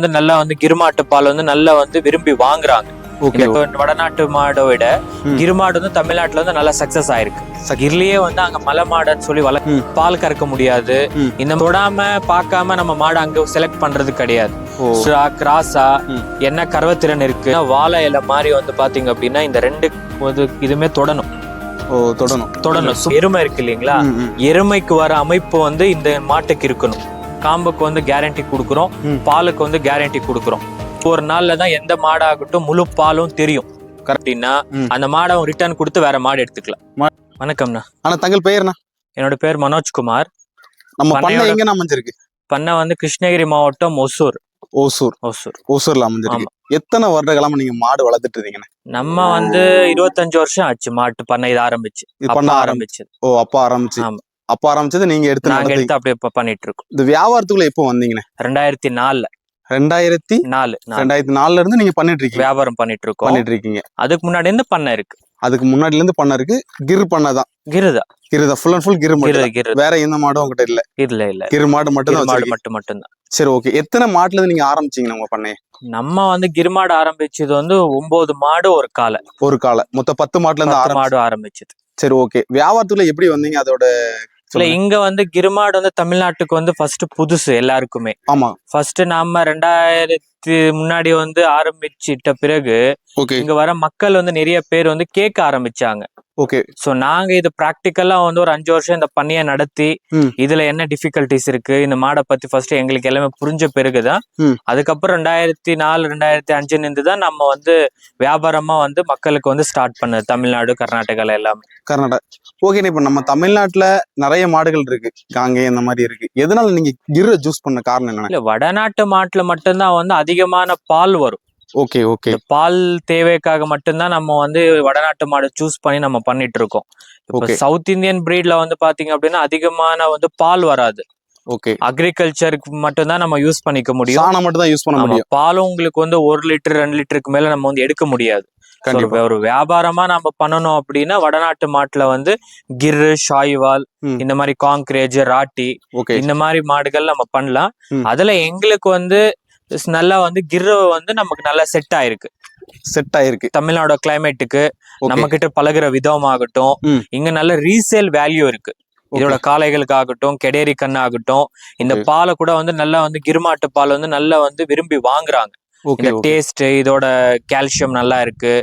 வந்து நல்லா வந்து கிருமாட்டு பால் வந்து நல்லா வந்து விரும்பி வாங்குறாங்க. இந்த வடநாட்டு மாடை விட. கிருமாடு வந்து தமிழ்நாட்டுல வந்து நல்லா சக்சஸ் ஆயிருக்கு. கிர்லயே வந்து அங்க மலை மாடுன்னு சொல்லி வள. பால் கறக்க முடியாது. இந்த தொடாம பார்க்காம நம்ம மாடு அங்க செலக்ட் பண்றது கிடையாது. கிராஸா. என்ன கறவைத்திறன் இருக்கு? வாழை இலை மாதிரி வந்து பாத்தீங்க அப்படின்னா இந்த ரெண்டு இதுமே தொடணும். தொடணும். தொடணும். எருமை இருக்கு இல்லைங்களா. எருமைக்கு வர அமைப்பு வந்து இந்த மாட்டுக்கு இருக்கணும். காம்புக்கு வந்து கேரண்டி கொடுக்குறோம். பாலுக்கு வந்து கேரண்டி கொடுக்குறோம். ஒரு நாள்ல தான் எந்த மாடாகட்டும் முழு பாலும் தெரியும். கரெக்டின்னா. அந்த மாடை ரிட்டர்ன் கொடுத்து வேற மாடு எடுத்துக்கலாம். வணக்கம்ண்ணா ஆனா தங்கள் பெயர்னா என்னோட பேர் மனோஜ்குமார். நம்ம பண்ணை எங்க அமைஞ்சிருக்கு? பண்ண வந்து கிருஷ்ணகிரி மாவட்டம் ஒசூர். ஓசூர் ஒசூர். ஓசூர்ல அமைஞ்சிருக்கு. எத்தனை வருட காலமா நீங்க மாடு வளர்த்துட்டு இருக்கீங்கண்ணே? நம்ம வந்து இருபத்தஞ்சு வருஷம் ஆச்சு மாட்டு பண்ணை இது ஆரம்பிச்சு. பண்ண ஆரம்பி ஆரம்பிச்சது. ஓ அப்பா ஆரம்பிச்சு. அப்பா ஆரம்பிச்சது நீங்க எடுத்து நாங்க எடுத்து அப்படியே பண்ணிட்டு இருக்கோம் இந்த வியாபாரத்துக்குள்ள எப்போ வந்தீங்கண்ணே? ரெண்டாயிரத்தி நாலுல ரெண்டாயிரத்தி நாலு. ரெண்டாயிரத்தி நாலுல இருந்து நீங்க பண்ணிட்டு இருக்கீங்க வியாபாரம் பண்ணிட்டு இருக்கோம் பண்ணிட்டு இருக்கீங்க அதுக்கு முன்னாடி இருந்து பண்ணை இருக்கு. அதுக்கு முன்னாடில இருந்து பண்ண இருக்கு. கிர் பண்ண தான். கிருதா கிரு தான். ஃபுல் அண்ட் ஃபுல் கிரு மட்டும் வேற எந்த மாடும் உங்ககிட்ட இல்ல. இல்ல இல்ல. கிரு மாடு மட்டும் தான் மாடு வச்சிருக்கீங்க. மட்டும் மட்டும்தான் சரி ஓகே எத்தனை மாட்டுல இருந்து நீங்க ஆரம்பிச்சீங்க உங்க பண்ணைய? நம்ம வந்து கிருமாடு ஆரம்பிச்சது வந்து ஒன்பது மாடு ஒரு காலை. ஒரு கால. மொத்தம் பத்து மாட்டுல இருந்து மாடு ஆரம்பிச்சது. சரி ஓகே வியாபாரத்துக்குள்ள எப்படி வந்தீங்க? அதோட இல்ல. இங்க வந்து கிருமாடு வந்து தமிழ்நாட்டுக்கு வந்து ஃபர்ஸ்ட் புதுசு எல்லாருக்குமே ஆமா ஃபர்ஸ்ட் நாம ரெண்டாயிரத்தி முன்னாடி வந்து ஆரம்பிச்சிட்ட பிறகு இங்க வர மக்கள் வந்து நிறைய பேர் வந்து கேட்க ஆரம்பிச்சாங்க. ஓகே சோ நாங்க இது பிராக்டிக்கலா வந்து ஒரு அஞ்சு வருஷம் இந்த பண்ணிய நடத்தி. இதுல என்ன டிஃபிகல்டிஸ் இருக்கு இந்த மாடை பத்தி ஃபர்ஸ்ட் எங்களுக்கு எல்லாமே புரிஞ்ச பிறகுதான். அதுக்கப்புறம் ரெண்டாயிரத்தி நாலு ரெண்டாயிரத்தி அஞ்சுல இருந்து தான் நம்ம வந்து வியாபாரமா வந்து மக்களுக்கு வந்து ஸ்டார்ட் பண்ணது தமிழ்நாடு கர்நாடகால எல்லாமே. கர்நாடகா. ஓகே இப்ப நம்ம தமிழ்நாட்டுல நிறைய மாடுகள் இருக்கு காங்கே இந்த மாதிரி இருக்கு. எதனால நீங்க கிர்ர ஜூஸ் பண்ண காரணம் என்ன வடநாட்டு மாட்டுல மட்டும்தான் வந்து அதிகமான பால் வரும். Okay okay. பால் தேவைக்காக மட்டும்தான் நம்ம வந்து வடநாட்டு மாடு சூஸ் பண்ணி நம்ம பண்ணிட்டு இருக்கோம் இப்போ. சவுத் இந்தியன் பிரீட்ல வந்து பாத்தீங்க அப்படின்னா அதிகமான வந்து பால் வராது. ஓகே. அக்ரிகல்ச்சருக்கு மட்டும்தான் நம்ம யூஸ் பண்ணிக்க முடியும். சாணம் மட்டும் தான் யூஸ் பண்ண முடியும். பாலும் உங்களுக்கு வந்து ஒரு லிட்டர் ரெண்டு லிட்டருக்கு மேல நம்ம வந்து எடுக்க முடியாது. கண்டிப்பா. ஒரு வியாபாரமா நம்ம பண்ணணும் அப்படின்னா வடநாட்டு மாட்டுல வந்து கிர்ரு ஷாய்வால். இந்த மாதிரி காங்க்ரேஜ் ராட்டி இந்த மாதிரி மாடுகள் நம்ம பண்ணலாம். அதுல எங்களுக்கு வந்து நல்லா வந்து கிர்ரு வந்து நமக்கு நல்லா செட் ஆயிருக்கு செட் ஆயிருக்கு தமிழ்நாடு கிளைமேட்டுக்கு. நம்ம கிட்ட பழகுற விதமாகட்டும் ம். இங்க நல்ல ரீசேல் வேல்யூ இருக்கு. இதோட காளைகளுக்காகட்டும் கெடேரி கண்ணாகட்டும் இந்த. பாலை கூட வந்து நல்லா வந்து கிருமாட்டு பால் வந்து நல்லா வந்து விரும்பி வாங்குறாங்க டேஸ்ட் இதோட கால்சியம் நல்லா இருக்கு.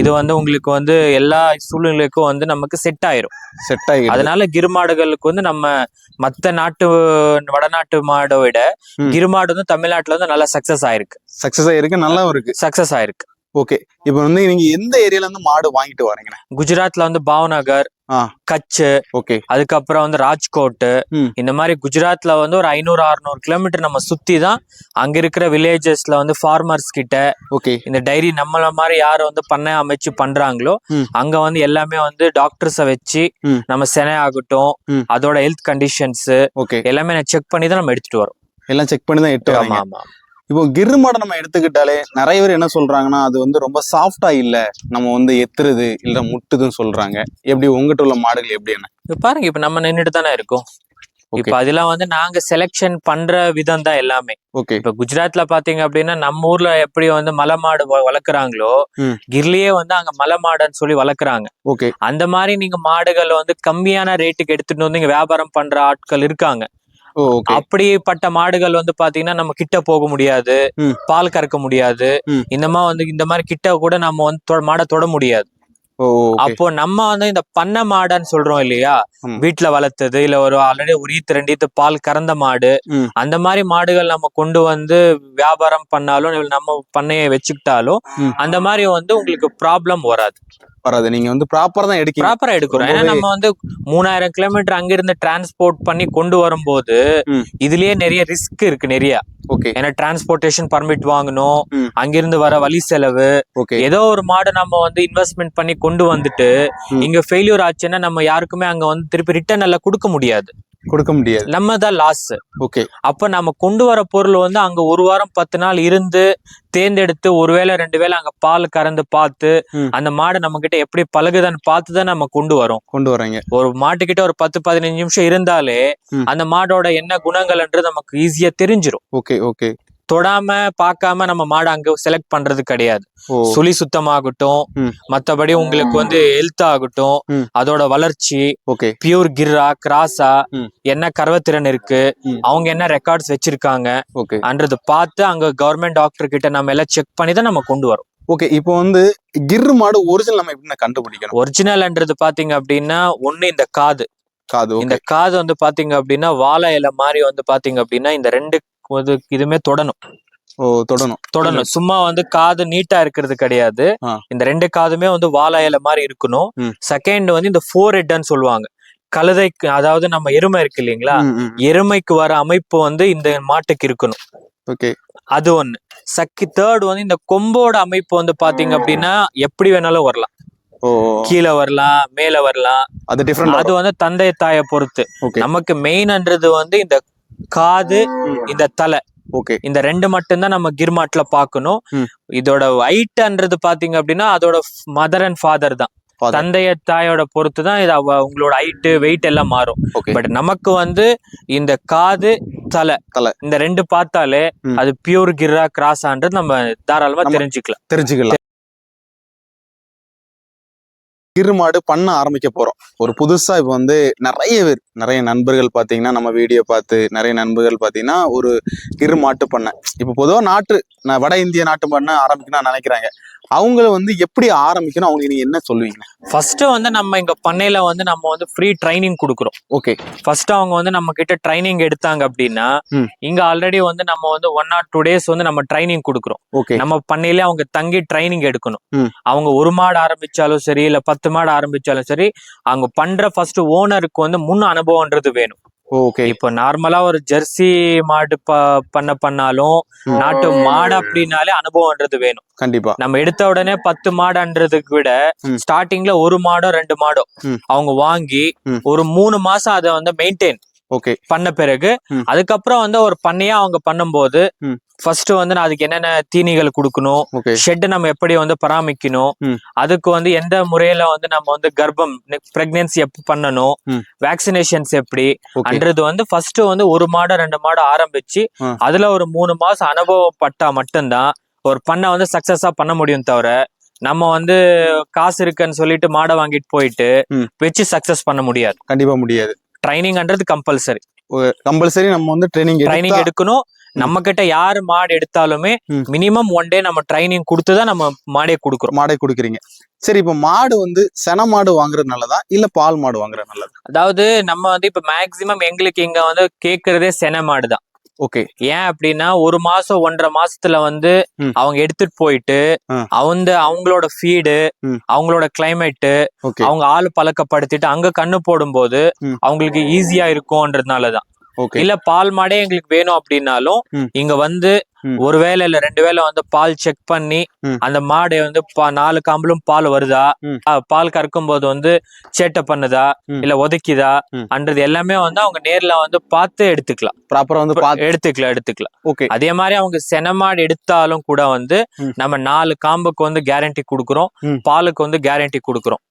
இது வந்து உங்களுக்கு வந்து எல்லா சூழ்நிலைக்கும் வந்து நமக்கு செட் ஆயிரும். செட் ஆயிருக்கு அதனால கிருமாடுகளுக்கு வந்து நம்ம மத்த நாட்டு வடநாட்டு மாடை விட. கிருமாடு வந்து தமிழ்நாட்டுல வந்து நல்லா சக்சஸ் ஆயிருக்கு. சக்சஸ் ஆயிருக்கு நல்லாவும் இருக்கு. சக்சஸ் ஆயிருக்கு. ஓகே இப்போ வந்து நீங்க எந்த ஏரியால இருந்து மாடு வாங்கிட்டு வரீங்கண்ணே குஜராத்ல வந்து பாவ்நகர். கச்சு ஓகே அதுக்கப்புறம் வந்து ராஜ்கோட். இந்த மாதிரி குஜராத்ல வந்து ஒரு ஐநூறு அறுநூறு கிலோமீட்டர் நம்ம சுத்தி தான் அங்க இருக்கிற வில்லேஜஸ்ல வந்து ஃபார்மர்ஸ் கிட்ட ஓகே இந்த டைரி நம்மள மாதிரி யார் வந்து பண்ணை அமைச்சு பண்றாங்களோ. அங்க வந்து எல்லாமே வந்து டாக்டர்ஸை வச்சு. நம்ம செனை ஆகட்டும். அதோட ஹெல்த் கண்டிஷன்ஸ் ஓகே எல்லாமே நான் செக் பண்ணி தான் நம்ம எடுத்துட்டு வரோம் எல்லாம் செக் பண்ணி தான் எட்டு ஆமா ஆமா இப்போ கிரு மாடை நம்ம எடுத்துக்கிட்டாலே நிறைய பேர் என்ன சொல்றாங்கன்னா அது வந்து ரொம்ப சாஃப்டா இல்ல நம்ம வந்து எத்துறது இல்ல முட்டுதுன்னு சொல்றாங்க. எப்படி உங்ககிட்ட உள்ள மாடுகள் எப்படி என்ன? பாருங்க இப்ப நம்ம நின்றுட்டு தானே இருக்கோம். இப்ப அதெல்லாம் வந்து நாங்க செலெக்ஷன் பண்ற விதம் தான் எல்லாமே. ஓகே இப்ப குஜராத்ல பாத்தீங்க அப்படின்னா நம்ம ஊர்ல எப்படி வந்து மலை மாடு வளர்க்குறாங்களோ. கிர்லயே வந்து அங்க மலை மாடுன்னு சொல்லி வளர்க்குறாங்க. ஓகே அந்த மாதிரி நீங்க மாடுகள் வந்து கம்மியான ரேட்டுக்கு எடுத்துட்டு வந்து இங்க வியாபாரம் பண்ற ஆட்கள் இருக்காங்க. அப்படிப்பட்ட மாடுகள் வந்து பாத்தீங்கன்னா நம்ம கிட்ட போக முடியாது. பால் கறக்க முடியாது. இந்த மாதிரி வந்து இந்த மாதிரி கிட்ட கூட நம்ம வந்து மாடை தொட முடியாது அப்போ நம்ம வந்து இந்த பண்ணை மாடுன்னு சொல்றோம் இல்லையா. வீட்டுல வளர்த்தது இல்ல ஒரு ஆல்ரெடி ஒரு ஈத்து ரெண்டு ஈத்து பால் கறந்த மாடு. அந்த மாதிரி மாடுகள் நம்ம கொண்டு வந்து வியாபாரம் பண்ணாலும் நம்ம பண்ணையை வச்சுக்கிட்டாலும். அந்த மாதிரி வந்து உங்களுக்கு ப்ராப்ளம் வராது வராது. நீங்க வந்து ப்ராப்பரா தான் எடுக்கீங்க. ப்ராப்பரா எடுக்கிறோம். ஏன்னா நம்ம வந்து மூணாயிரம் கிலோமீட்டர் அங்கிருந்து டிரான்ஸ்போர்ட் பண்ணி கொண்டு வரும்போது. இதுலயே நிறைய ரிஸ்க் இருக்கு நிறைய. ஓகே ஏன்னா டிரான்ஸ்போர்ட்டேஷன் பர்மிட் வாங்கணும். அங்கிருந்து வர வழி செலவு. ஓகே ஏதோ ஒரு மாடு நம்ம வந்து இன்வெஸ்ட்மெண்ட் பண்ணி கொண்டு வந்துட்டு. இங்க ஃபெயிலியர் ஆச்சுன்னா நம்ம யாருக்குமே அங்க வந்து திருப்பி ரிட்டர்ன் எல்லாம் கொடுக்க முடியாது. கொடுக்க முடியாது. நம்ம தான் லாஸ் ஓகே அப்ப நம்ம கொண்டு வர பொருள் வந்து அங்க ஒரு வாரம் பத்து நாள் இருந்து தேர்ந்தெடுத்து ஒருவேளை ரெண்டு வேளை அங்க பால் கறந்து பார்த்து. அந்த மாடு நம்ம கிட்ட எப்படி பழகுதான்னு பார்த்து தான் நம்ம கொண்டு வரோம். கொண்டு வர்றீங்க. ஒரு மாட்டுக்கிட்ட ஒரு பத்து பதினஞ்சு நிமிஷம் இருந்தாலே. அந்த மாடோட என்ன குணங்கள்ன்றது நமக்கு ஈஸியா தெரிஞ்சிரும். ஓகே ஓகே தொடாம பார்க்காம நம்ம மாடு அங்க செலக்ட் பண்றது கிடையாது. சுழி சுத்தமாகட்டும். மத்தபடி உங்களுக்கு வந்து ஹெல்த் ஆகட்டும். அதோட வளர்ச்சி ஓகே. பியூர் கிர்ரா கிராஸா. என்ன கர்வத்திறன் இருக்கு. அவங்க என்ன ரெக்கார்ட்ஸ் வச்சிருக்காங்க ஓகே. அன்றது பார்த்து அங்க கவர்மெண்ட் டாக்டர் கிட்ட நம்ம எல்லாம் செக் பண்ணி தான் நம்ம கொண்டு வரோம். ஓகே இப்போ வந்து கிர் மாடு ஒரிஜினல் நம்ம எப்படி கண்டுபிடிக்கணும்? ஒரிஜினல்ன்றது பாத்தீங்க அப்படின்னா ஒண்ணு இந்த காது. காது இந்த காது வந்து பாத்தீங்க அப்படின்னா வாழை இலை மாதிரி வந்து பாத்தீங்க அப்படின்னா இந்த ரெண்டு இது இதுமே தொடணும். ஓ தொடணும். தொடணும். சும்மா வந்து காது நீட்டா இருக்கிறது கிடையாது. இந்த ரெண்டு காதுமே வந்து வாழை இலை மாதிரி இருக்கணும். செகண்ட் வந்து இந்த ஃபோர் ஹெட்னு சொல்லுவாங்க. கழுதைக்கு அதாவது நம்ம எருமை இருக்கு இல்லைங்களா. எருமைக்கு வர அமைப்பு வந்து இந்த மாட்டுக்கு இருக்கணும். ஓகே. அது ஒண்ணு. சக்கி தேர்ட் வந்து இந்த கொம்போட அமைப்பு வந்து பாத்தீங்க அப்படின்னா எப்படி வேணாலும் வரலாம். கீழே வரலாம் மேல வரலாம். அது டிஃப்ரெண்ட் அது வந்து தந்தை தாயை பொறுத்து. நமக்கு மெயின்ன்றது வந்து இந்த காது இந்த தலை. ஓகே. இந்த ரெண்டு மட்டும்தான் நம்ம கிர்மாட்ல பார்க்கணும். ம். இதோட ஹைட்ன்றது பாத்தீங்க அப்படின்னா அதோட மதர் அண்ட் ஃபாதர் தான். தந்தைய தாயோட பொறுத்து தான் இது உங்களோட ஹைட்டு வெயிட் எல்லாம் மாறும். பட் நமக்கு வந்து இந்த காது தலை தலை. இந்த ரெண்டு பார்த்தாலே. அது பியூர் கிர்ரா கிராஸான்றது நம்ம தாராளமா தெரிஞ்சுக்கலாம். தெரிஞ்சுக்கலாம். கிர் மாடு பண்ண ஆரம்பிக்க போறோம். ஒரு புதுசா இப்போ வந்து நிறைய பேர் நிறைய நண்பர்கள் பாத்தீங்கன்னா நம்ம வீடியோ பார்த்து நிறைய நண்பர்கள் பாத்தீங்கன்னா ஒரு கிர் மாட்டு பண்ணை. இப்போ பொதுவா நாட்டு நான் வட இந்திய நாட்டு பண்ண ஆரம்பிக்கணும்னு நினைக்கிறாங்க. அவங்கள வந்து எப்படி ஆரம்பிக்கணும்? அவங்களுக்கு நீங்க என்ன சொல்லுவீங்க? ஃபர்ஸ்ட் வந்து நம்ம இங்க பண்ணையில வந்து நம்ம வந்து ஃப்ரீ ட்ரைனிங் கொடுக்குறோம். ஓகே ஃபர்ஸ்ட் அவங்க வந்து நம்ம கிட்ட ட்ரைனிங் எடுத்தாங்க அப்படின்னா. இங்க ஆல்ரெடி வந்து நம்ம வந்து ஒன் ஆர் டூ டேஸ் வந்து நம்ம ட்ரைனிங் கொடுக்குறோம். ஓகே நம்ம பண்ணையிலே அவங்க தங்கி ட்ரைனிங் எடுக்கணும். அவங்க ஒரு மாடு ஆரம்பிச்சாலும் சரி இல்ல பத்து மாடு ஆரம்பிச்சாலும் சரி அவங்க பண்ற ஃபர்ஸ்ட் ஓனருக்கு வந்து முன் அனுபவம்ன்றது வேணும் ஓகே இப்போ நார்மலா ஒரு ஜெர்சி மாடு பண்ண பண்ணாலும். நாட்டு மாடு அப்படின்னாலே அனுபவம்ன்றது வேணும் கண்டிப்பா நம்ம எடுத்த உடனே பத்து மாடுன்றதுக்கு விட. ஸ்டார்டிங்ல ஒரு மாடோ ரெண்டு மாடோ. அவங்க வாங்கி. ஒரு மூணு மாசம் அதை வந்து மெயின்டைன் ஓகே பண்ண பிறகு. அதுக்கப்புறம் வந்து ஒரு பண்ணையா அவங்க பண்ணும்போது. ஃபர்ஸ்ட் வந்து நான் அதுக்கு என்னென்ன தீனிகள் கொடுக்கணும் ஷெட் நம்ம எப்படி வந்து பராமரிக்கணும். அதுக்கு வந்து எந்த முறையில வந்து நம்ம வந்து கர்ப்பம் பிரெக்னன்சி எப்ப பண்ணணும். வேக்சினேஷன்ஸ் எப்படி அன்றது வந்து ஃபர்ஸ்ட் வந்து ஒரு மாடு ரெண்டு மாடு ஆரம்பிச்சு. அதுல ஒரு மூணு மாசம் அனுபவப்பட்டா மட்டும்தான் ஒரு பண்ணை வந்து சக்சஸா பண்ண முடியும் தவிர நம்ம வந்து காசு இருக்குன்னு சொல்லிட்டு மாடை வாங்கிட்டு போயிட்டு. வச்சு சக்சஸ் பண்ண முடியாது கண்டிப்பா முடியாது ட்ரைனிங்ன்றது கம்பல்சரி கம்பல்சரி நம்ம வந்து ட்ரைனிங் ட்ரைனிங் எடுக்கணும். நம்ம கிட்ட யாரு மாடு எடுத்தாலுமே. மினிமம் ஒன் டே நம்ம ட்ரைனிங் கொடுத்து தான் நம்ம மாடே கொடுக்குறோம். மாடை கொடுக்குறீங்க. சரி இப்போ மாடு வந்து சென மாடு வாங்குறது நல்லதா? இல்ல பால் மாடு வாங்குறது நல்லதா? அதாவது நம்ம வந்து இப்ப மேக்சிமம் எங்களுக்கு இங்க வந்து கேக்குறதே சென மாடு தான் ஓகே ஏன் அப்படின்னா ஒரு மாசம் ஒன்றரை மாசத்துல வந்து. அவங்க எடுத்துட்டு போயிட்டு. அவங்க அவங்களோட ஃபீடு. அவங்களோட கிளைமேட் ஓகே அவங்க ஆள் பழக்கப்படுத்திட்டு அங்க கண்ணு போடும்போது. அவங்களுக்கு ஈஸியா இருக்கும்ன்றதுனாலதான் இல்ல பால் மாடே எங்களுக்கு வேணும் அப்படின்னாலும். இங்க வந்து. ஒரு வேளை இல்ல ரெண்டு வேளை வந்து பால் செக் பண்ணி. அந்த மாடு வந்து நாலு காம்பலும் பால் வருதா பால் கறக்கும் போது வந்து சேட்டை பண்ணுதா. இல்ல ஒதுக்கிதா. அன்றது எல்லாமே வந்து அவங்க நேர்ல வந்து பார்த்து எடுத்துக்கலாம் ப்ராப்பரா வந்து எடுத்துக்கலாம் எடுத்துக்கலாம் ஓகே அதே மாதிரி அவங்க செனமாடு எடுத்தாலும் கூட வந்து. நம்ம நாலு காம்புக்கு வந்து கேரண்டி கொடுக்குறோம். பாலுக்கு வந்து கேரண்டி கொடுக்குறோம்.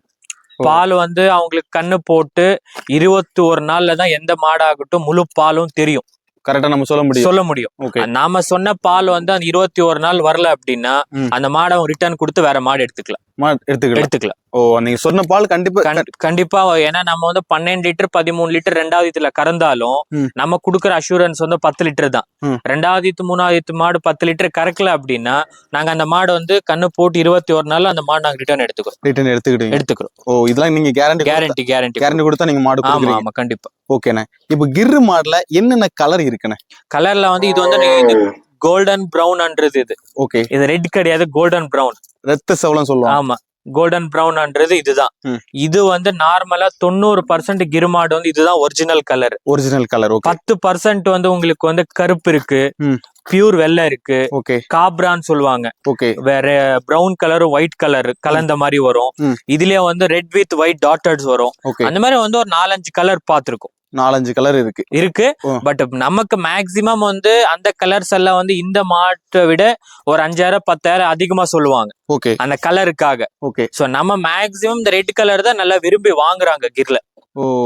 பால் வந்து அவங்களுக்கு கண்ணு போட்டு இருபத்தி ஒரு நாள்ல தான் எந்த மாடாகட்டும் முழு பாலும் தெரியும். கரெக்டா நம்ம சொல்ல முடியும். சொல்ல முடியும். நாம சொன்ன பால் வந்து அந்த இருபத்தி ஒரு நாள் வரல அப்படின்னா. அந்த மாடை ரிட்டர்ன் கொடுத்து வேற மாடு எடுத்துக்கலாம். எடுத்துக்கலாம். எடுத்துக்கலாம். ஓ நீங்க சொன்ன பால் கண்டிப்பா கண்- கண்டிப்பா. ஏன்னா நம்ம வந்து பன்னெண்டு லிட்டர் பதிமூணு லிட்டர் ரெண்டாவது இதுல கறந்தாலும். நம்ம குடுக்குற அஷூரன்ஸ் வந்து பத்து லிட்டர் தான். ரெண்டாவது இது மூணாவது மாடு பத்து லிட்டர் கறக்கல அப்படின்னா நாங்க அந்த மாடு வந்து கண்ணு போட்டு இருபத்தி ஒரு நாள் அந்த மாடு நாங்க ரிட்டர்ன் எடுத்துக்கிறோம். ரிட்டர்ன் எடுத்துக்கிட்டீங்க எடுத்துக்கிறோம். ஓ இதெல்லாம் நீங்க கேரண்டி கேரண்டி கேரண்டி கேரண்டி கொடுத்தா நீங்க மாடு ஆமா ஆமா கண்டிப்பா. ஓகேண்ணே இப்போ கிர்ரு மாடுல என்னென்ன கலர் இருக்குண்ணே? கலர்ல வந்து இது வந்து கோல்டன் பிரவுன்ன்றது இது. ஓகே இது ரெட் கிடையாது கோல்டன் பிரவுன் ரத்த சவலம் சொல்லுவாங்க. ஆமா. கோல்டன் பிரவுன்ன்றது இதுதான். இது வந்து நார்மலா தொண்ணூறு பர்சன்ட் கிருமாடு வந்து இதுதான் ஒரிஜினல் கலர் ஒரிஜினல் கலர் பத்து பர்சன்ட் வந்து உங்களுக்கு வந்து கருப்பு இருக்கு. பியூர் வெள்ளை இருக்கு. ஓகே காப்ரான்னு சொல்லுவாங்க. ஓகே வேற பிரவுன் கலர் ஒயிட் கலர் கலந்த மாதிரி வரும். இதுலயே வந்து ரெட் வித் ஒயிட் டாட்டர்ஸ் வரும். அந்த மாதிரி வந்து ஒரு நாலஞ்சு கலர் பார்த்திருக்கோம். நாலஞ்சு கலர் இருக்கு. இருக்கு. பட் நமக்கு மேக்சிமம் வந்து அந்த கலர்ஸ் எல்லாம் வந்து இந்த மாட்டை விட ஒரு அஞ்சாயிரம் பத்தாயிரம் அதிகமா சொல்லுவாங்க. ஓகே அந்த கலருக்காக ஓகே சோ நம்ம மேக்சிமம் இந்த ரெட் கலர் தான் நல்லா விரும்பி வாங்குறாங்க கிர்ல.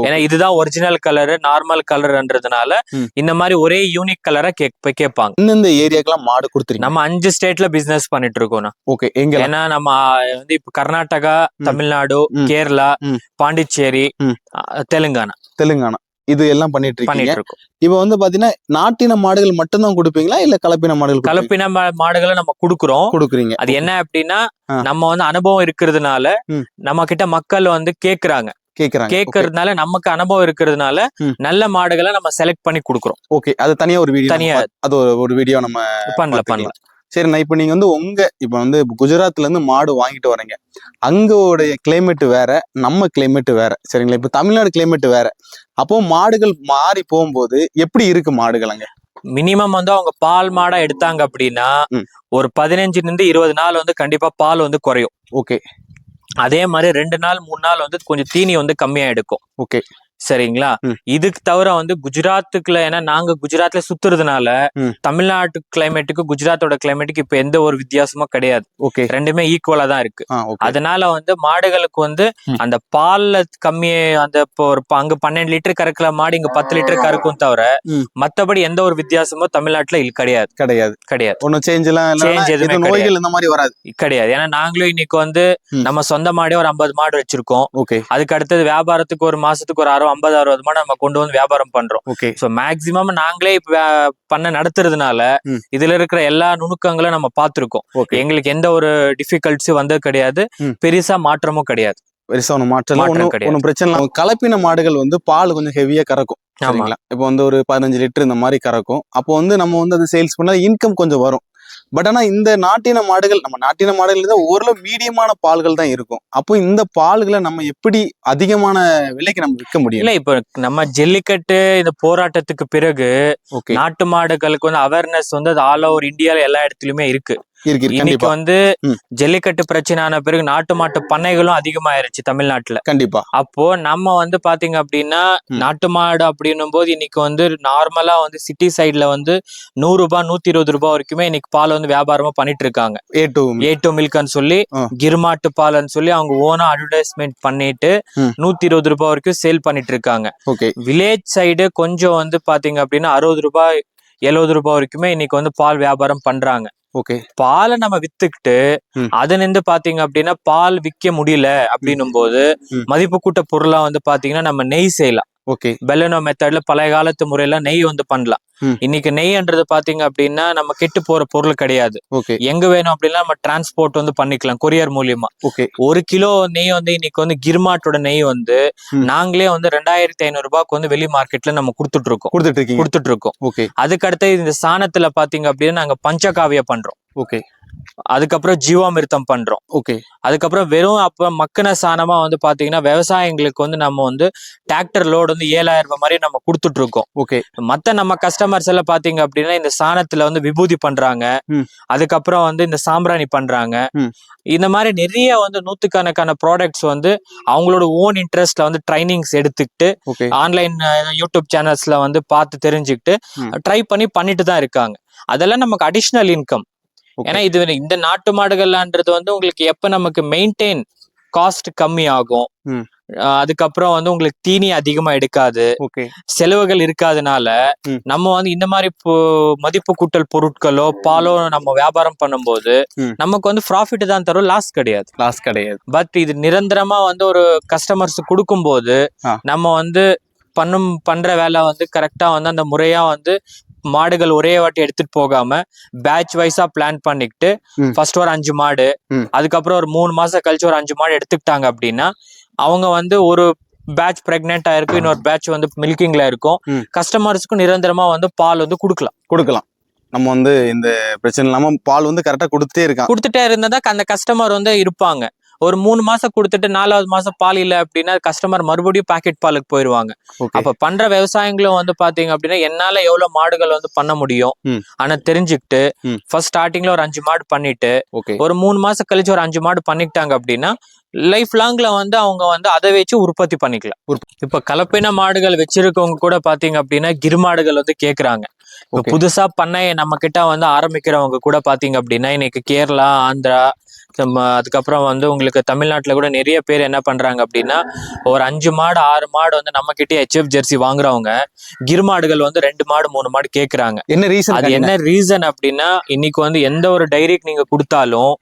ஏன்னா இதுதான் ஒரிஜினல் கலர் நார்மல் கலர்ன்றதுனால. இந்த மாதிரி ஒரே யூனிக் கலரா கேட்பாங்க. இந்தந்த ஏரியாக்கெல்லாம் மாடு கொடுத்துருங்க நம்ம அஞ்சு ஸ்டேட்ல பிசினஸ் பண்ணிட்டு இருக்கோம் ஓகே எங்க ஏன்னா நம்ம வந்து இப்ப கர்நாடகா. தமிழ்நாடு. கேரளா. பாண்டிச்சேரி தெலுங்கானா. தெலுங்கானா. இது எல்லாம் பண்ணிட்டு இருக்கீங்க பண்ணிட்டு இருக்கோம் இப்போ வந்து பாத்தீங்கன்னா நாட்டின மாடுகள் மட்டும்தான் கொடுப்பீங்களா இல்ல கலப்பின மாடுகள்? கலப்பின மா- மாடுகளை நம்ம குடுக்குறோம் கொடுக்குறீங்க அது என்ன அப்படின்னா ஆ. நம்ம வந்து அனுபவம் இருக்கிறதுனால ம். நம்ம கிட்ட மக்கள் வந்து கேக்குறாங்க கேக்குறாங்க கேக்குறதுனால நமக்கு அனுபவம் இருக்கிறதுனால ம். நல்ல மாடுகளை நம்ம செலக்ட் பண்ணி குடுக்குறோம் ஓகே அது தனியா ஒரு வீடியோ தனியா. அது ஒரு- ஒரு வீடியோ நம்ம பண்ணல பாத்துக்கலாம். சரிண்ணா இப்போ நீங்க வந்து உங்க இப்போ வந்து குஜராத்ல இருந்து மாடு வாங்கிட்டு வரீங்க அங்கோடைய கிளைமேட் வேற நம்ம கிளைமேட் வேற. சரிங்களா? இப்போ தமிழ்நாடு கிளைமேட் வேற. அப்போ மாடுகள் மாறி போகும்போது எப்படி இருக்கு மாடுகள் அங்க? மினிமம் வந்து அவங்க பால் மாடா எடுத்தாங்க அப்படின்னா. ஒரு பதினஞ்சுல இருந்து இருபது நாள் வந்து கண்டிப்பா பால் வந்து குறையும். ஓகே. அதே மாதிரி ரெண்டு நாள் மூணு நாள் வந்து கொஞ்சம் தீனி வந்து கம்மியா எடுக்கும். ஓகே. சரிங்களா. இதுக்கு தவிர வந்து குஜராத்துக்குள்ள ஏன்னா நாங்க குஜராத்ல சுத்துறதுனால. தமிழ்நாட்டு கிளைமேட்டுக்கு குஜராத்தோட கிளைமேட்டுக்கு இப்ப எந்த ஒரு வித்தியாசமும் கிடையாது. ஓகே. ரெண்டுமே ஈக்குவலா தான் இருக்கு. அதனால வந்து மாடுகளுக்கு வந்து. அந்த பால்ல கம்மி அந்த இப்போ ஒரு அங்க பன்னெண்டு லிட்டர் கறக்கல மாடு இங்க பத்து லிட்டர் கறக்கும் தவிர. மத்தபடி எந்த ஒரு வித்தியாசமும் தமிழ்நாட்டுல கிடையாது. கிடையாது. கிடையாது. ஒன்னும் சேஞ்ச் எல்லாம் இல்லைன்னா எதுவுமே நோய்கள் இந்த மாதிரி வராது. கிடையாது. ஏன்னா நாங்களும் இன்னைக்கு வந்து. நம்ம சொந்த மாடே ஒரு ஐம்பது மாடு வச்சிருக்கோம். ஓகே. அதுக்கு அடுத்தது வியாபாரத்துக்கு ஒரு மாசத்துக்கு ஒரு அறுபது ஐம்பது அறுபது நம்ம கொண்டு வந்து வியாபாரம் பண்றோம். ஓகே. ஸோ மேக்சிமம் நாங்களே பண்ண நடத்துறதுனால. இதுல இருக்கிற எல்லா நுணுக்கங்களும் நம்ம பார்த்திருக்கோம். எங்களுக்கு எந்த ஒரு டிஃபிகல்ட்ஸும் வந்தது கிடையாது. பெருசா மாற்றமும் கிடையாது. பெருசா ஒன்றும் மாற்றம் ஒன்றும் கிடையாது. பிரச்சனை இல்லை கலப்பின மாடுகள் வந்து பால் கொஞ்சம் ஹெவியா கறக்கும். சரிங்களா? இப்போ வந்து ஒரு பதினஞ்சு லிட்டர் இந்த மாதிரி கறக்கும். அப்போ வந்து நம்ம வந்து அதை சேல்ஸ் பண்ணா இன்கம் கொஞ்சம் வரும். பட் ஆனா இந்த நாட்டின மாடுகள் நம்ம நாட்டின மாடுகள் தான் ஓரளவு மீடியமான பால்கள் தான் இருக்கும். அப்போ இந்த பால்களை நம்ம எப்படி அதிகமான விலைக்கு நம்ம விற்க முடியும்? இல்ல இப்ப நம்ம ஜல்லிக்கட்டு இந்த போராட்டத்துக்கு பிறகு நாட்டு மாடுகளுக்கு வந்து அவேர்னஸ் வந்து அது ஆல் ஓவர் இந்தியால எல்லா இடத்துலயுமே இருக்கு. இருக்கு இன்னைக்கு வந்து. ஜல்லிக்கட்டு பிரச்சனை ஆன பிறகு நாட்டு மாட்டு பண்ணைகளும் அதிகமாயிருச்சு தமிழ்நாட்டுல. கண்டிப்பா. அப்போ நம்ம வந்து பாத்தீங்க அப்படின்னா. நாட்டு மாடு அப்படின்னும் போது இன்னைக்கு வந்து நார்மலா வந்து சிட்டி சைடுல வந்து நூறு ரூபாய் நூத்தி இருபது ரூபாய் வரைக்குமே இன்னைக்கு பால் வந்து வியாபாரமா பண்ணிட்டு இருக்காங்க ஏ டூ ஏ டூ மில்க்னு சொல்லி. கிருமாட்டு பால்னு சொல்லி அவங்க ஓனா அட்வர்டைஸ்மெண்ட் பண்ணிட்டு. நூத்தி இருபது ரூபாய் வரைக்கும் சேல் பண்ணிட்டு இருக்காங்க ஓகே. வில்லேஜ் சைடு கொஞ்சம் வந்து பாத்தீங்க அப்படின்னா அறுபது ரூபாய் எழுபது ரூபாய் வரைக்குமே இன்னைக்கு வந்து பால் வியாபாரம் பண்றாங்க. ஓகே பாலை நம்ம வித்துக்கிட்டு. அது நின்று பாத்தீங்க அப்படின்னா பால் விற்க முடியல அப்படின்னும் போது. மதிப்பு கூட்ட பொருளா வந்து பாத்தீங்கன்னா நம்ம நெய் செய்யலாம் ஓகே பெல்லனோ மெத்தட்ல பழைய காலத்து முறையில நெய் வந்து பண்ணலாம். இன்னைக்கு நெய்ன்றது பாத்தீங்க அப்படின்னா நம்ம கெட்டு போற பொருள் கிடையாது. எங்க வேணும் அப்படின்னா நம்ம டிரான்ஸ்போர்ட் வந்து பண்ணிக்கலாம் கொரியர் மூலியமா. ஓகே ஒரு கிலோ நெய் வந்து இன்னைக்கு வந்து கிர்மாட்டோட நெய் வந்து. நாங்களே வந்து ரெண்டாயிரத்தி ஐநூறு ரூபாய்க்கு வந்து வெளி மார்க்கெட்ல நம்ம கொடுத்துட்டு இருக்கோம். கொடுத்துட்டு கொடுத்துட்டு இருக்கோம். ஓகே அதுக்கு அடுத்து இந்த சாணத்துல பாத்தீங்க அப்படின்னா நாங்க பஞ்சகாவியா பண்றோம். ஓகே அதுக்கப்புறம் ஜீவாமிர்தம் பண்றோம் ஓகே அதுக்கப்புறம் வெறும் அப்ப மக்கின சாணமா வந்து பாத்தீங்கன்னா விவசாயிங்களுக்கு வந்து நம்ம வந்து டிராக்டர் லோடு வந்து ஏழாயிரம் ரூபாய் மாதிரி நம்ம கொடுத்துட்டு இருக்கோம் ஓகே மத்த நம்ம கஸ்டமர்ஸ் எல்லாம் பாத்தீங்க அப்படின்னா இந்த சாணத்துல வந்து விபூதி பண்றாங்க. அதுக்கப்புறம் வந்து இந்த சாம்பிராணி பண்றாங்க. இந்த மாதிரி நிறைய வந்து நூத்துக்கணக்கான ப்ராடக்ட்ஸ் வந்து அவங்களோட ஓன் இன்ட்ரெஸ்ட்ல வந்து ட்ரைனிங்ஸ் எடுத்துக்கிட்டு ஆன்லைன் யூடியூப் சேனல்ஸ்ல வந்து பார்த்து தெரிஞ்சுக்கிட்டு. ட்ரை பண்ணி பண்ணிட்டு தான் இருக்காங்க அதெல்லாம் நமக்கு அடிஷ்னல் இன்கம். ஏன்னா இது இந்த நாட்டு மாடுகள்லான்றது வந்து உங்களுக்கு எப்ப நமக்கு மெயின்டைன் காஸ்ட் கம்மி ஆகும் அதுக்கப்புறம் வந்து உங்களுக்கு தீனி அதிகமா எடுக்காது. செலவுகள் இருக்காதனால. நம்ம வந்து இந்த மாதிரி மதிப்பு கூட்டல் பொருட்களோ பாலோ நம்ம வியாபாரம் பண்ணும்போது. நமக்கு வந்து ப்ராஃபிட் தான் தரும் லாஸ் கிடையாது. லாஸ் கிடையாது. பட் இது நிரந்தரமா வந்து ஒரு கஸ்டமர்ஸ் கொடுக்கும்போது ஆ. நம்ம வந்து பண்ணும் பண்ற வேலை வந்து கரெக்டா வந்து அந்த முறையா வந்து மாடுகள் ஒரே வாட்டி எடுத்துட்டு போகாம பேட்ச் வைஸா பிளான் பண்ணிக்கிட்டு. ஃபர்ஸ்ட் ஒரு அஞ்சு மாடு. அதுக்கப்புறம் ஒரு மூணு மாசம் கழிச்சு ஒரு அஞ்சு மாடு எடுத்துக்கிட்டாங்க அப்படின்னா அவங்க வந்து ஒரு பேட்ச் பிரெக்னென்ட் ஆயிருக்கு இன்னொரு பேட்ச் வந்து மில்கிங்ல இருக்கும் ம். கஸ்டமர்ஸ்க்கு நிரந்தரமா வந்து பால் வந்து கொடுக்கலாம் கொடுக்கலாம் நம்ம வந்து இந்த பிரச்சனை இல்லாம பால் வந்து கரெக்டா கொடுத்தே இருக்கான் கொடுத்துட்டே இருந்தா அந்த கஸ்டமர் வந்து இருப்பாங்க ஒரு மூணு மாசம் கொடுத்துட்டு நாலாவது மாசம் பால் இல்ல அப்படின்னா கஸ்டமர் மறுபடியும் பாக்கெட் பாலுக்கு போயிருவாங்க. அப்ப பண்ற விவசாயங்களும் வந்து பாத்தீங்க அப்படின்னா என்னால எவ்வளவு மாடுகள் வந்து பண்ண முடியும். ஆனா தெரிஞ்சுக்கிட்டு. ஃபர்ஸ்ட் ஸ்டார்டிங்ல ஒரு அஞ்சு மாடு பண்ணிட்டு ஒரு மூணு மாசம் கழிச்சு ஒரு அஞ்சு மாடு பண்ணிக்கிட்டாங்க அப்படின்னா லைஃப் லாங்ல வந்து அவங்க வந்து அதை வச்சு உற்பத்தி பண்ணிக்கலாம். இப்ப கலப்பின மாடுகள் வச்சிருக்கவங்க கூட பாத்தீங்க அப்படின்னா கிருமாடுகள் வந்து கேக்குறாங்க. இப்ப. புதுசா பண்ணைய நம்ம கிட்ட வந்து ஆரம்பிக்கிறவங்க கூட பாத்தீங்க அப்படின்னா இன்னைக்கு கேரளா ஆந்திரா அதுக்கப்புறம் வந்து உங்களுக்கு தமிழ்நாட்டுல கூட நிறைய பேர் என்ன பண்றாங்க அப்படின்னா ஒரு அஞ்சு மாடு ஆறு மாடு வந்து நம்ம கிட்டே ஹெச்எஃப் ஜெர்சி வாங்குறவங்க கிர் மாடுகள் வந்து ரெண்டு மாடு மூணு மாடு கேக்குறாங்க. என்ன ரீசன் அது என்ன ரீசன் அப்படின்னா இன்னைக்கு வந்து எந்த ஒரு டைரிக்கு நீங்க கொடுத்தாலும்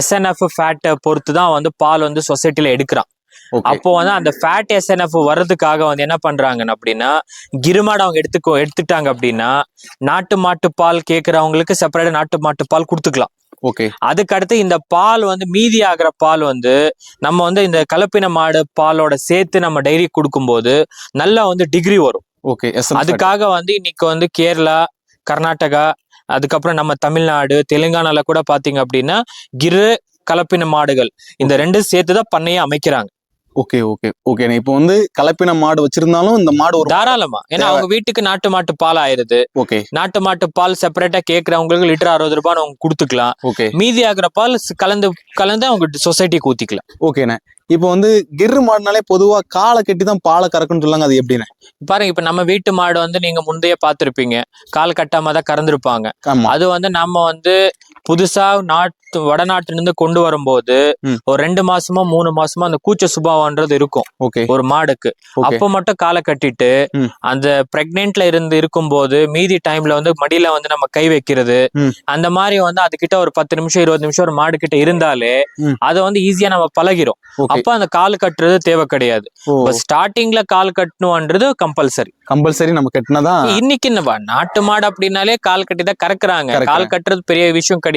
எஸ்என்எஃப் ஃபேட்டை பொறுத்து தான் வந்து பால் வந்து சொசைட்டில எடுக்கிறான். அப்போ வந்து அந்த ஃபேட் எஸ்என்எஃப் வர்றதுக்காக வந்து என்ன பண்றாங்கன்னு அப்படின்னா கிருமாடு அவங்க எடுத்துக்கோ எடுத்துட்டாங்க அப்படின்னா நாட்டு மாட்டு பால் கேட்கறவங்களுக்கு செப்பரேட்டா நாட்டு மாட்டு பால் கொடுத்துக்கலாம். ஓகே அதுக்கடுத்து இந்த பால் வந்து மீதி ஆகிற பால் வந்து நம்ம வந்து இந்த கலப்பின மாடு பாலோட சேர்த்து நம்ம டைரி கொடுக்கும்போது நல்லா வந்து டிகிரி வரும். ஓகே அதுக்காக வந்து இன்னைக்கு வந்து கேரளா கர்நாடகா அதுக்கப்புறம் நம்ம தமிழ்நாடு தெலுங்கானால கூட பாத்தீங்க அப்படின்னா கிரு கலப்பின மாடுகள் இந்த ரெண்டும் சேர்த்து தான் பண்ணையே அமைக்கிறாங்க. Okay okay. ஓகே இப்போ வந்து கலப்பின மாடு வச்சிருந்தாலும் இந்த மாடு ஒரு தாராளமா. ஏன்னா அவங்க வீட்டுக்கு நாட்டு மாட்டு பால் ஆயிருது ஓகே. நாட்டு மாட்டு பால் செப்பரேட்டா கேக்குறவங்களுக்கு லிட்டர் அறுபது ரூபாய் அவங்க கொடுத்துக்கலாம். ஓகே. மீதி ஆகுற பால் கலந்து கலந்து அவங்க சொசைட்டிக்கு ஊத்திக்கலாம். ஓகேண்ணே இப்போ வந்து கிரு மாடுனாலே பொதுவா காலை கட்டி தான் பாலை கறக்குன்னு சொல்லாங்க. அது எப்படிண்ணே? பாருங்க இப்ப நம்ம வீட்டு மாடு வந்து நீங்க முந்தைய பார்த்திருப்பீங்க. கால் கட்டாம தான் கறந்துருப்பாங்க. அது வந்து நம்ம வந்து புதுசா நாட்டு வடநாட்டுல இருந்து கொண்டு வரும்போது. ஒரு ரெண்டு மாசமோ மூணு மாசமோ அந்த கூச்ச சுபாவம்ன்றது இருக்கும். ஒரு மாடுக்கு. அப்ப மட்டும் காலை கட்டிட்டு. அந்த பிரெக்னென்ட்ல இருந்து இருக்கும்போது மீதி டைம்ல வந்து மடியில வந்து நம்ம கை வைக்கிறது. அந்த மாதிரி வந்து அதுகிட்ட ஒரு பத்து நிமிஷம் இருபது நிமிஷம் ஒரு மாடு கிட்ட இருந்தாலே. அதை வந்து ஈஸியா நம்ம பழகிறோம் அப்ப அந்த கால் கட்டுறது தேவை கிடையாது. ஸ்டார்டிங்ல கால் கட்டணும்ன்றது கம்பல்சரி கம்பல்சரி நம்ம கட்டினாதான் இன்னைக்கு என்னவா நாட்டு மாடு அப்படின்னாலே கால் கட்டி தான் கறக்குறாங்க. கறக்குறாங்க. கால் கட்டுறது பெரிய விஷயம் கிடையாது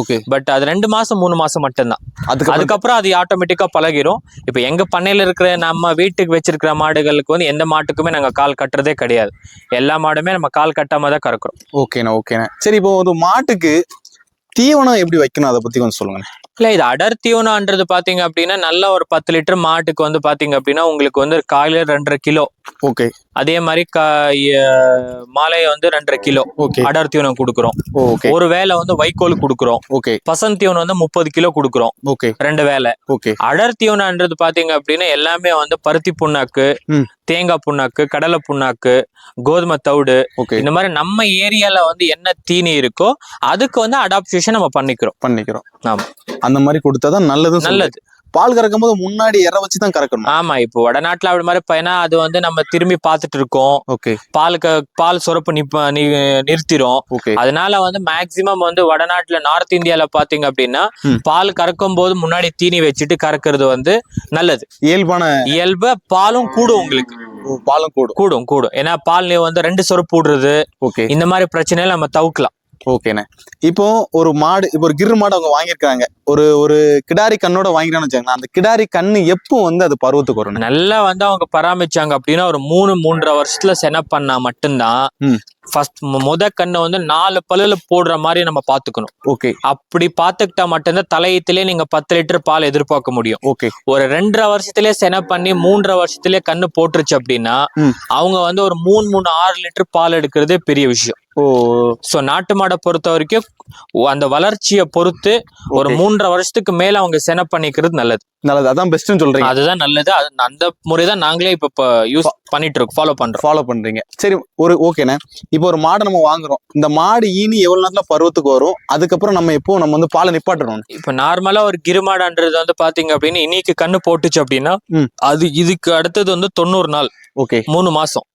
ஓகே பட் அது ரெண்டு மாசம் மூணு மாசம் மட்டும்தான். அதுக்கு அதுக்கப்புறம் அது ஆட்டோமேட்டிக்கா பழகிரும். இப்ப எங்க பண்ணையில இருக்கிற நம்ம வீட்டுக்கு வச்சிருக்கிற மாடுகளுக்கு வந்து எந்த மாட்டுக்குமே நாங்க கால் கட்டுறதே கிடையாது. எல்லா மாடுமே நம்ம கால் கட்டாம தான் கறக்குறோம். ஓகேண்ணே ஓகேண்ணே சரி இப்போ ஒரு மாட்டுக்கு தீவனம் எப்படி வைக்கணும்? அதை பத்தி கொஞ்சம் சொல்லுங்கண்ணே இல்ல இது அடர் தீவனம்ன்றது பாத்தீங்க அப்படின்னா நல்ல ஒரு பத்து லிட்டர் மாட்டுக்கு வந்து பாத்தீங்க அப்படின்னா உங்களுக்கு வந்து காலையில ரெண்டரை கிலோ ஓகே. அதே மாதிரி கா மாலை வந்து ரெண்டரை கிலோ ஓகே. அடர் தீவனம் கொடுக்குறோம் ஓகே. ஒரு வேளை வந்து வைக்கோல் கொடுக்குறோம். ஓகே. பசந்த் தீவனம் வந்து முப்பது கிலோ கொடுக்குறோம். ஓகே. ரெண்டு வேளை ஓகே. அடர் தீவனம்ன்றது பாத்தீங்க அப்படின்னா எல்லாமே வந்து பருத்தி புண்ணாக்கு. தேங்காய் புண்ணாக்கு கடலை புண்ணாக்கு கோதுமை தவிடு. ஓகே. இந்த மாதிரி நம்ம ஏரியால வந்து என்ன தீனி இருக்கோ அதுக்கு வந்து அடாப்டேஷன் நம்ம பண்ணிக்கிறோம். பண்ணிக்கிறோம். ஆமா. அந்த மாதிரி கொடுத்தாதான் நல்லது நல்லது. பால் கறக்கும் போது முன்னாடி இற வச்சு தான் கறக்கணும். ஆமா இப்போ வடநாட்டுல அப்படி மாதிரி பையனா அது வந்து நம்ம திரும்பி பார்த்துட்டு இருக்கோம். ஓகே. பாலுக்கு பால் சுரப்பு நிறுத்திரும். அதனால வந்து மேக்சிமம் வந்து வடநாட்டுல நார்த் இந்தியால பாத்தீங்க அப்படின்னா. பால் கறக்கும் போது முன்னாடி தீனி வச்சுட்டு கறக்கிறது வந்து நல்லது. இயல்பான இயல்பா பாலும் கூடும் உங்களுக்கு. பாலும் கூடும். கூடும் கூடும். ஏன்னா பால் வந்து ரெண்டு சொரப்பு விடுறது. ஓகே. இந்த மாதிரி பிரச்சனையில நம்ம தவிர்க்கலாம். ஓகேண்ணே. இப்போ ஒரு மாடு இப்போ ஒரு கிரு மாடு அவங்க வாங்கியிருக்காங்க. ஒரு ஒரு கிடாரி கண்ணோட வாங்கிக்கிறான்னு வச்சுக்கோங்களேன். அந்த கிடாரி கண்ணு எப்போ வந்து அது பருவத்துக்கு வரணும் நல்லா வந்து அவங்க பராமரிச்சாங்க. அப்படின்னா ஒரு மூணு மூன்றரை வருஷத்துல செனப் பண்ணா மட்டும்தான். ஃபர்ஸ்ட் முத கண்ணை வந்து நாலு பல்லுல போடுற மாதிரி நம்ம பாத்துக்கணும் ஓகே. அப்படி பாத்துக்கிட்டா மட்டும்தான் தலையத்திலே நீங்க பத்து லிட்டர் பால் எதிர்பார்க்க முடியும். ஓகே. ஒரு ரெண்டரை வருஷத்திலே சென பண்ணி மூன்றரை வருஷத்திலே கண்ணு போட்டுருச்சு அப்படின்னா. அவங்க வந்து ஒரு மூணு மூணு ஆறு லிட்டர் பால் எடுக்கிறதே பெரிய விஷயம். ஓ. சோ நாட்டு மாடை பொறுத்த வரைக்கும் அந்த வளர்ச்சியை பொறுத்து ஒரு. மூன்றரை வருஷத்துக்கு மேல அவங்க சென பண்ணிக்கிறது நல்லது. நல்லது. அதான் பெஸ்ட்னு சொல்றீங்க. அதுதான் நல்லது. அந்த முறைதான் நாங்களே இப்ப யூஸ் பண்ணிட்டு இருக்கோம் ஃபாலோ பண்றோம். ஃபாலோ பண்றீங்க. சரி ஒரு ஓகேண்ணே இப்போ ஒரு மாடை நம்ம வாங்குறோம். இந்த மாடு ஈனி எவ்வளவு நேரத்துல பருவத்துக்கு வரும்? அதுக்கப்புறம் நம்ம எப்போ நம்ம வந்து பாலை நிப்பாட்டணும்? இப்ப நார்மலா ஒரு கிருமாடான்றது வந்து பாத்தீங்க அப்படின்னு இன்னைக்கு கண்ணு போட்டுச்சு அப்படின்னா. அது இதுக்கு அடுத்தது வந்து தொண்ணூறு நாள். ஓகே மூணு மாசம்.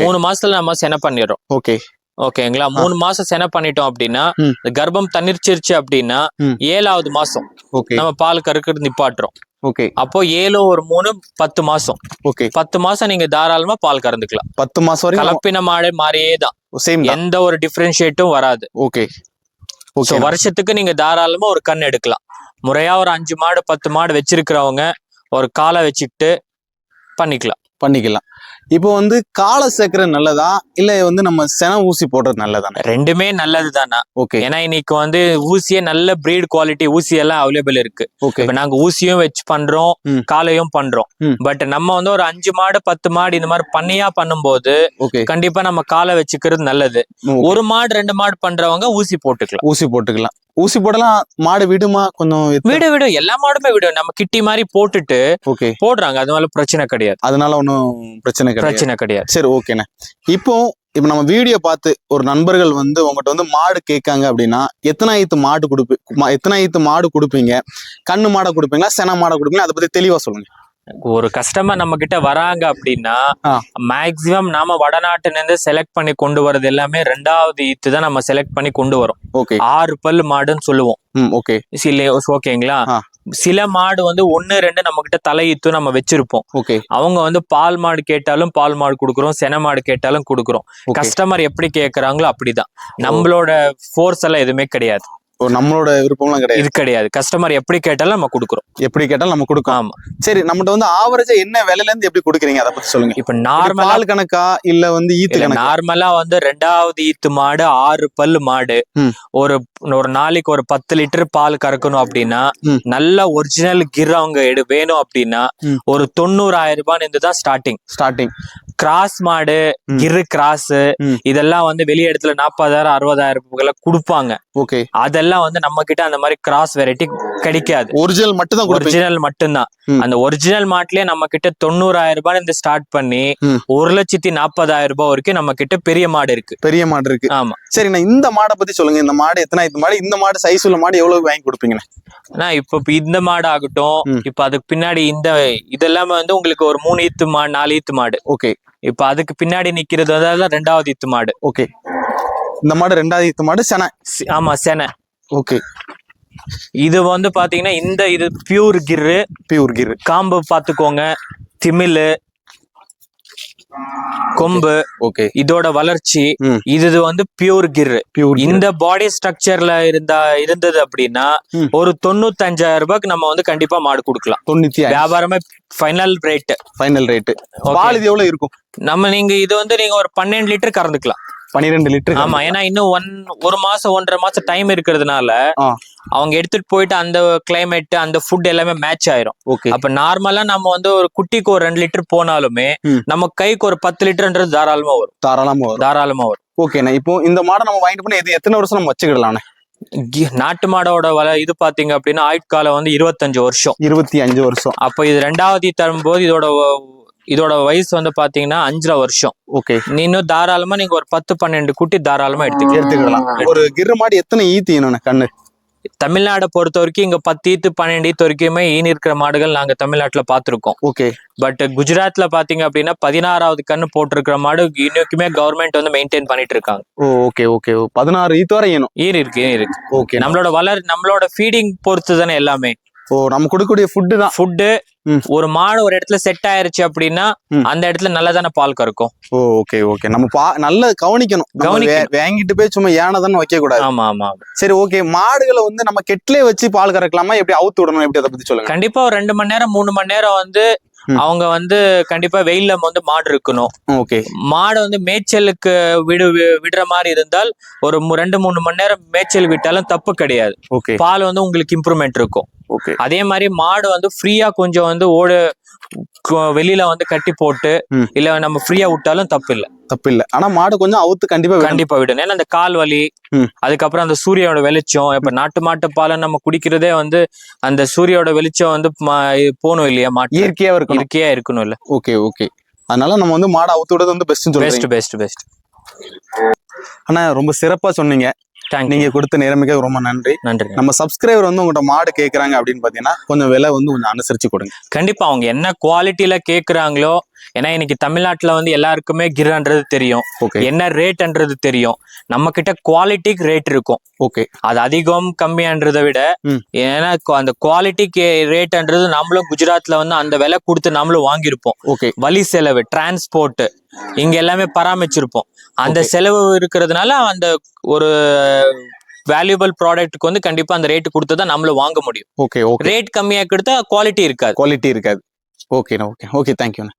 மூணு மாசத்துல நம்ம சென பண்ணிடுறோம். ஓகே ஓகேங்களா? மூணு மாசம் சென பண்ணிட்டோம் அப்படின்னா கர்ப்பம் தண்ணீர்ச்சிருச்சு அப்படின்னா. ஏழாவது மாசம் ஓகே. நம்ம பால் கறக்கிறது நிப்பாட்டுறோம். ஓகே. அப்போ ஏழு ஒரு மூணு பத்து மாசம். ஓகே. பத்து மாசம் நீங்க தாராளமா பால் கறந்துக்கலாம். பத்து மாசம் வரைக்கும் கலப்பின மாடு மாதிரியே தான். சேம் எந்த ஒரு டிஃபரன்ஷியேட்டும் வராது. ஓகே. ஓகே. வருஷத்துக்கு நீங்க தாராளமா ஒரு கண் எடுக்கலாம். முறையா ஒரு அஞ்சு மாடு பத்து மாடு வச்சிருக்கிறவங்க ஒரு காலை வச்சுக்கிட்டு பண்ணிக்கலாம். பண்ணிக்கலாம். இப்போ வந்து காலை சேர்க்கறது நல்லதா? இல்ல வந்து நம்ம சென ஊசி போடுறது நல்லதானே? ரெண்டுமே நல்லது தானா ஓகே. ஏன்னா இன்னைக்கு வந்து ஊசியே நல்ல பிரீட் குவாலிட்டி ஊசி எல்லாம் அவைலபிள் இருக்கு. ஓகே. இப்ப நாங்க ஊசியும் வச்சு பண்றோம். காலையும் பண்றோம். பட் நம்ம வந்து ஒரு அஞ்சு மாடு பத்து மாடு இந்த மாதிரி பண்ணையா பண்ணும்போது கண்டிப்பா நம்ம காலை வச்சுக்கிறது நல்லது. ஒரு மாடு ரெண்டு மாடு பண்றவங்க ஊசி போட்டுக்கலாம். ஊசி போட்டுக்கலாம். ஊசி போடலாம் மாடு விடுமா? கொஞ்சம் விடு விடு. எல்லா மாடுமே விடு. நம்ம கிட்டி மாதிரி போட்டுட்டு ஓகே. போடுறாங்க. அதனால பிரச்சனை கிடையாது. அதனால ஒன்றும் பிரச்சனை கிடையாது. பிரச்சனை கிடையாது. சரி ஓகேண்ணே. இப்போ இப்போ நம்ம வீடியோ பார்த்து ஒரு நண்பர்கள் வந்து உங்கள்கிட்ட வந்து மாடு கேட்காங்க அப்படின்னா எத்தனை ஐத்து மாடு கொடுப்பி எத்தனை ஐத்து மாடு கொடுப்பீங்க? கண்ணு மாடை கொடுப்பீங்களா? சென மாடை கொடுப்பீங்களா? அதை பத்தி தெளிவா சொல்லுங்க. ஒரு கஸ்டமர் நம்ம கிட்ட வராங்க அப்படின்னா. மேக்சிமம் நாம வடநாட்டுல இருந்து செலக்ட் பண்ணி கொண்டு வரது எல்லாமே ரெண்டாவது ஈத்து தான் நம்ம செலக்ட் பண்ணி கொண்டு வரோம் ஓகே. ஆறு பல் மாடுன்னு சொல்லுவோம். ஓகே. சில ஓகேங்களா. சில மாடு வந்து ஒன்னு ரெண்டு நம்ம கிட்ட தலையீத்து நம்ம வச்சிருப்போம். ஓகே. அவங்க வந்து பால் மாடு கேட்டாலும் பால் மாடு கொடுக்குறோம் சென மாடு கேட்டாலும் கொடுக்குறோம். கஸ்டமர் எப்படி கேக்குறாங்களோ அப்படிதான். நம்மளோட ஃபோர்ஸ் எல்லாம் எதுவுமே கிடையாது. ஓ, நம்மளோட விருப்பம்லாம் கிடையாது. இது கிடையாது. கஸ்டமர் எப்படி கேட்டாலும் நம்ம கொடுக்குறோம். எப்படி கேட்டாலும் நம்ம கொடுக்கலாம் ஆமா. சரி நம்மகிட்ட வந்து ஆவரேஜா என்ன விலையில இருந்து எப்படி கொடுக்குறீங்க? அதை பத்தி சொல்லுங்க. இப்ப நார்மலா பால் கணக்கா இல்ல வந்து ஈத்து நார்மலா வந்து ரெண்டாவது ஈத்து மாடு ஆறு பல்லு மாடு. ஒரு ஒரு நாளைக்கு ஒரு பத்து லிட்டர் பால் கறக்கணும் அப்படின்னா. நல்ல ஒரிஜினல் கிர் அவங்க எடு வேணும் அப்படின்னா. ஒரு தொண்ணூறாயிரம் ரூபாய் இருந்து தான் ஸ்டார்டிங் ஸ்டார்டிங் கிராஸ் மாடு. கிரு கிராஸ். இதெல்லாம் வந்து வெளி இடத்துல நாற்பதாயிரம் அறுபதாயிரம் ரூபாய் கொடுப்பாங்க. ஓகே அதெல்லாம் வந்து நம்ம கிட்ட அந்த மாதிரி கிராஸ் வெரைட்டி கிடைக்காது. ஒரிஜினல் மட்டும் தான் ஒரிஜினல் மட்டும்தான். அந்த ஒரிஜினல் மாட்டுலயே நம்ம கிட்ட தொண்ணூறாயிரம் ரூபாய் இருந்து ஸ்டார்ட் பண்ணி. ஒரு லட்சத்தி நாற்பதாயிரம் ரூபாய் வரைக்கும் நம்ம கிட்ட பெரிய மாடு இருக்கு. பெரிய மாடு இருக்கு. ஆமா. சரி நான் இந்த மாடை பத்தி சொல்லுங்க. இந்த மாடு எத்தனை ஐத்து மாடு இந்த மாடு சைஸ் உள்ள மாடு எவ்வளவு வாங்கி கொடுப்பீங்கண்ணே? ஆனா இப்ப இந்த மாடு ஆகட்டும். இப்ப அதுக்கு பின்னாடி இந்த இதெல்லாமே வந்து உங்களுக்கு ஒரு மூணு ஈத்து மாடு நாலு ஈத்து மாடு. ஓகே இப்ப அதுக்கு பின்னாடி நிக்கிறது வந்து ரெண்டாவது ஈத்து மாடு. ஓகே இந்த மாடு ரெண்டாவது ஈத்து மாடு சென. ஆமா செனை. ஓகே. இது வந்து பாத்தீங்கன்னா இந்த இது பியூர் கிர்ரு. பியூர் கிர் காம்பு பாத்துக்கோங்க. திமிலு கொம்பு ஓகே. இதோட வளர்ச்சி. இது வந்து பியூர் பியூர் இந்த பாடி ஸ்ட்ரக்சர்ல இருந்தா இருந்தது அப்படின்னா. ஒரு தொண்ணூத்தஞ்சாயிரம் ரூபாய்க்கு நம்ம வந்து கண்டிப்பா மாடு கொடுக்கலாம். தொண்ணூத்தி வியாபாரமே ஃபைனல் ரேட் ஃபைனல் ரேட்டு பால் இது எவ்வளவு இருக்கும்? நம்ம நீங்க இது வந்து நீங்க ஒரு பன்னெண்டு லிட்டர் கறந்துக்கலாம். பன்னிரெண்டு லிட்டர் ஆமா ஏன்னா இன்னும் ஒன் ஒரு மாசம் ஒன்றரை மாசம் டைம் இருக்கிறதுனால. அவங்க எடுத்துட்டு போயிட்டு அந்த கிளைமேட் அந்த ஃபுட் எல்லாமே மேட்ச் ஆயிரும். ஓகே அப்ப நார்மலா நம்ம வந்து ஒரு குட்டிக்கு ஒரு ரெண்டு லிட்டர் போனாலுமே. நம்ம கைக்கு ஒரு பத்து லிட்டர்ன்றது தாராளமா வரும். தாராளமா வரும். தாராளமா வரும். ஓகேண்ணா இப்போ இந்த மாடை நம்ம வாங்கிட்டு போனா இது எத்தனை வருஷம் நம்ம வச்சுக்கிடலாண்ணே கி- நாட்டு மாடோட வள இது பாத்தீங்க அப்படின்னா ஆயுட்காலம் வந்து இருபத்தஞ்சு வருஷம். இருபத்தி அஞ்சு வருஷம். அப்ப இது ரெண்டாவது தரும்போது இதோட இதோட வயசு வந்து பாத்தீங்கன்னா அஞ்சரை வருஷம். ஓகே. நீ இன்னும் தாராளமா நீங்க ஒரு பத்து பன்னெண்டு குட்டி தாராளமா எடுத்துக்கலாம். எடுத்துக்கிடலாம். ஒரு கிரு மாடு எத்தனை ஈத்து கண்ணு? தமிழ்நாடை பொறுத்த வரைக்கும் இங்க பத்து ஈத்து பன்னெண்டு ஈத்து வரைக்குமே ஈனி இருக்கிற மாடுகள் நாங்க தமிழ்நாட்டுல பாத்திருக்கோம். ஓகே. பட் குஜராத்ல பாத்தீங்க அப்படின்னா பதினாறாவது கண்ணு போட்டிருக்கிற மாடு இன்னைக்குமே கவர்மெண்ட் வந்து மெயின்டைன் பண்ணிட்டு இருக்காங்க ஓ ஓகே ஓகே. பதினாறு ஈத்து வரை ஈனும்? ஈனி இருக்கு ஈனி இருக்கு. ஓகே. நம்மளோட வளர் நம்மளோட ஃபீடிங் பொறுத்து தானே எல்லாமே. ஓ நம்ம கொடுக்கக்கூடிய ஃபுட்டு தான். ஃபுட்டு. ஒரு மாடு ஒரு இடத்துல செட் ஆயிருச்சு அப்படின்னா. அந்த இடத்துல நல்லதான பால் கறக்கும். ஓ ஓகே ஓகே நம்ம பா நல்லா கவனிக்கணும். வே- வாங்கிட்டு போய் சும்மா ஏனதான்னு வைக்க கூடாது ஆமா ஆமா. சரி ஓகே மாடுகளை வந்து நம்ம கெட்டிலே வச்சு பால் கறக்கலாமா? எப்படி அவுத்து விடணும்? எப்படி அதை பத்தி சொல்லுங்க. கண்டிப்பா ஒரு ரெண்டு மணி நேரம் மூணு மணி நேரம் வந்து. அவங்க வந்து கண்டிப்பா வெயில்ல வந்து மாடு இருக்கணும். ஓகே. மாடு வந்து மேய்ச்சலுக்கு விடு விடுற மாதிரி இருந்தால் ஒரு ரெண்டு மூணு மணி நேரம் மேய்ச்சல் விட்டாலும் தப்பு கிடையாது. ஓகே. பால் வந்து உங்களுக்கு இம்ப்ரூவ்மெண்ட் இருக்கும். ஓகே. அதே மாதிரி மாடு வந்து ஃப்ரீயா கொஞ்சம் வந்து ஓடு வெளியில வந்து கட்டி போட்டு. இல்ல நம்ம ஃப்ரீயா விட்டாலும் தப்பு இல்ல தப்பு இல்ல ஆனா மாடு கொஞ்சம் அவுத்து கண்டிப்பா. கண்டிப்பா விடணும். ஏன்னா அந்த கால் வலி. அதுக்கப்புறம் அந்த சூரியோட வெளிச்சம் இப்ப நாட்டு மாட்டு பாலை நம்ம குடிக்கிறதே வந்து அந்த சூரியோட வெளிச்சம் வந்து போகணும் இல்லையா மாட்டு? இயற்கையா இருக்கணும். இருக்கையா இருக்கணும் இல்ல. Okay okay. அதனால நம்ம வந்து மாடை அவுத்து விடுறது வந்து பெஸ்ட் பெஸ்ட் பெஸ்ட் பெஸ்ட் ஆனா ரொம்ப சிறப்பா சொன்னீங்க. நீங்க கொடுத்த நேரமிக்க ரொம்ப நன்றி. நன்றி நம்ம சப்ஸ்கிரைபர் வந்து உங்கள்கிட்ட மாடு கேக்குறாங்க அப்படின்னு பாத்தீங்கன்னா கொஞ்சம் விலை வந்து கொஞ்சம் அனுசரிச்சு கொடுங்க. கண்டிப்பா அவங்க என்ன குவாலிட்டியில கேக்குறாங்களோ ஏன்னா இன்னைக்கு தமிழ்நாட்டுல வந்து எல்லாருக்குமே கிரான்றது தெரியும். என்ன ரேட்ன்றது தெரியும். நம்ம கிட்ட குவாலிட்டிக்கு ரேட் இருக்கும். ஓகே. அது அதிகம் கம்மியான்றதை விட. ஏன்னா அந்த குவாலிட்டிக்கு ரேட்ன்றது நம்மளும் குஜராத்ல வந்து அந்த விலை கொடுத்து நம்மளும் வாங்கியிருப்போம். ஓகே. வழி செலவு டிரான்ஸ்போர்ட் இங்க எல்லாமே பராமரிச்சிருப்போம். அந்த. செலவு இருக்கிறதுனால அந்த ஒரு வேல்யூபிள் ப்ராடக்ட்டுக்கு வந்து கண்டிப்பா அந்த ரேட் கொடுத்து தான் நம்மளும் வாங்க முடியும். Okay okay. ரேட் கம்மியா கொடுத்தா குவாலிட்டி இருக்காது. குவாலிட்டி இருக்காது. ஓகேண்ணா ஓகே. ஓகே தேங்க்யூண்ணா